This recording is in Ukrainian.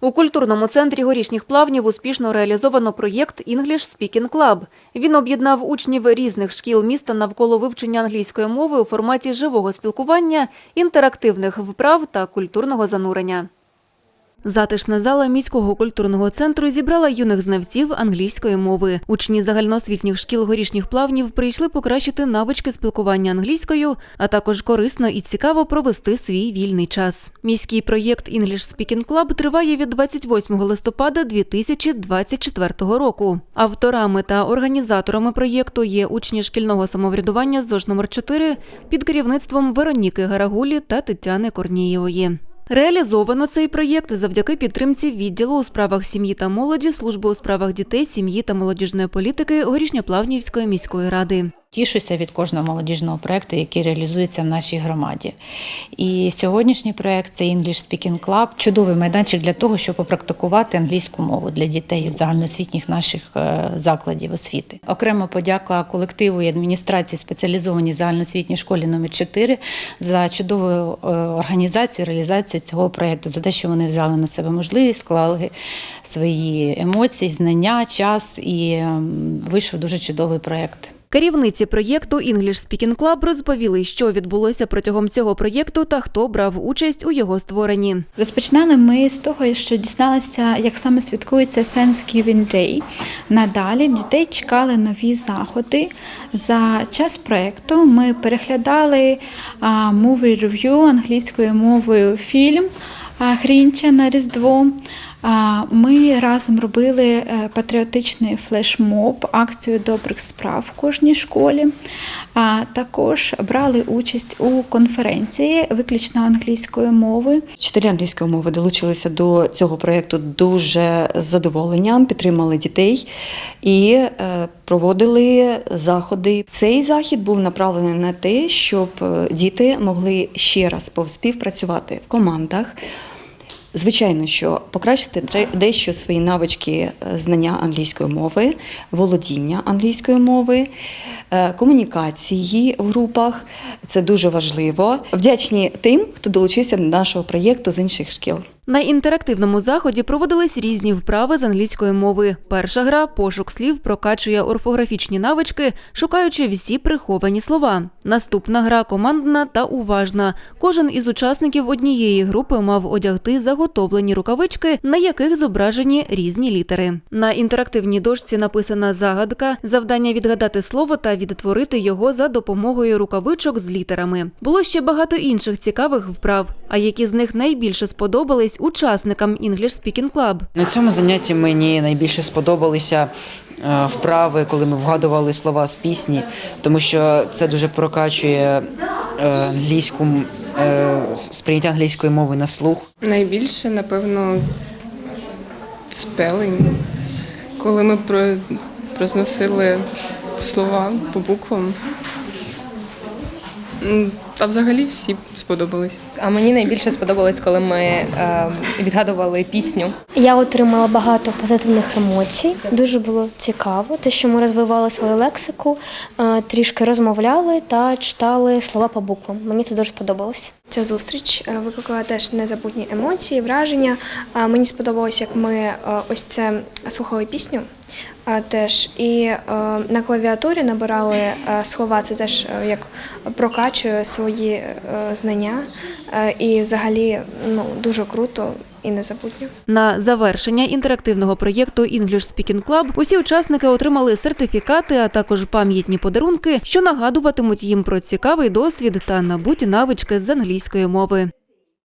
У культурному центрі горішніх плавнів успішно реалізовано проєкт English Speaking Club. Він об'єднав учнів різних шкіл міста навколо вивчення англійської мови у форматі живого спілкування, інтерактивних вправ та культурного занурення. Затишна зала міського культурного центру зібрала юних знавців англійської мови. Учні загальноосвітніх шкіл горішніх плавнів прийшли покращити навички спілкування англійською, а також корисно і цікаво провести свій вільний час. Міський проєкт English Speaking Club триває від 28 листопада 2024 року. Авторами та організаторами проєкту є учні шкільного самоврядування ЗОЖ номер 4 під керівництвом Вероніки Гарагулі та Тетяни Корнієвої. Реалізовано цей проєкт завдяки підтримці відділу у справах сім'ї та молоді, служби у справах дітей, сім'ї та молодіжної політики Горішньоплавнівської міської ради. Тішуся від кожного молодіжного проєкту, який реалізується в нашій громаді. І сьогоднішній проєкт це English Speaking Club – чудовий майданчик для того, щоб попрактикувати англійську мову для дітей в загальноосвітніх наших е, закладів освіти. Окремо подяка колективу і адміністрації спеціалізованій загальноосвітній школі номер 4 за чудову е, організацію, реалізацію цього проєкту, за те, що вони взяли на себе можливість, склали свої емоції, знання, час і ем, вийшов дуже чудовий проєкт. Керівниці проєкту English Speaking Club розповіли, що відбулося протягом цього проєкту та хто брав участь у його створенні. Розпочинали ми з того, що дізналися, як саме святкується Thanksgiving Day. Надалі дітей чекали нові заходи. За час проєкту ми переглядали movie review англійською мовою фільм Грінча на Різдво. Ми разом робили е, патріотичний флешмоб, акцію добрих справ в кожній школі. Також брали участь у конференції виключно англійською мовою. Вчителі англійської мови долучилися до цього проєкту дуже з задоволенням, підтримали дітей і е, проводили заходи. Цей захід був направлений на те, щоб е, діти могли ще раз співпрацювати в командах. Звичайно, що покращити дещо свої навички е, знання англійської мови, володіння англійської мови, е, комунікації в групах це дуже важливо. Вдячні тим, хто долучився до нашого проєкту з інших шкіл. На інтерактивному заході проводились різні вправи з англійської мови. Перша гра пошук слів прокачує орфографічні навички, шукаючи всі приховані слова. Наступна гра командна та уважна. Кожен із учасників однієї групи мав одягти заготовлені рукавички, на яких зображені різні літери. На інтерактивній дошці написана загадка, завдання відгадати слово та відтворити його за допомогою рукавичок з літерами. Було ще багато інших цікавих вправ. А які з них найбільше сподобались учасникам English Speaking Club? На цьому занятті мені найбільше сподобалися е, вправи, коли ми вгадували слова з пісні, тому що це дуже прокачує е, англійську е, сприйняття англійської мови на слух. Найбільше, напевно, спелинг, коли ми про- произносили слова по буквам. Та взагалі всі сподобались. А мені найбільше сподобалось, коли ми е, відгадували пісню. Я отримала багато позитивних емоцій. Дуже було цікаво, те, що ми розвивали свою лексику, е, трішки розмовляли та читали слова по буквам. Мені це дуже сподобалось. Ця зустріч е, викликала теж незабутні емоції, враження. А Мені сподобалось, як ми е, ось це слухали пісню. Теж і е, на клавіатурі набирали е, слова. Це теж е, як прокачує свої знання. І взагалі ну дуже круто і незабутньо. На завершення інтерактивного проєкту English Speaking Club усі учасники отримали сертифікати, а також пам'ятні подарунки, що нагадуватимуть їм про цікавий досвід та набуті навички з англійської мови.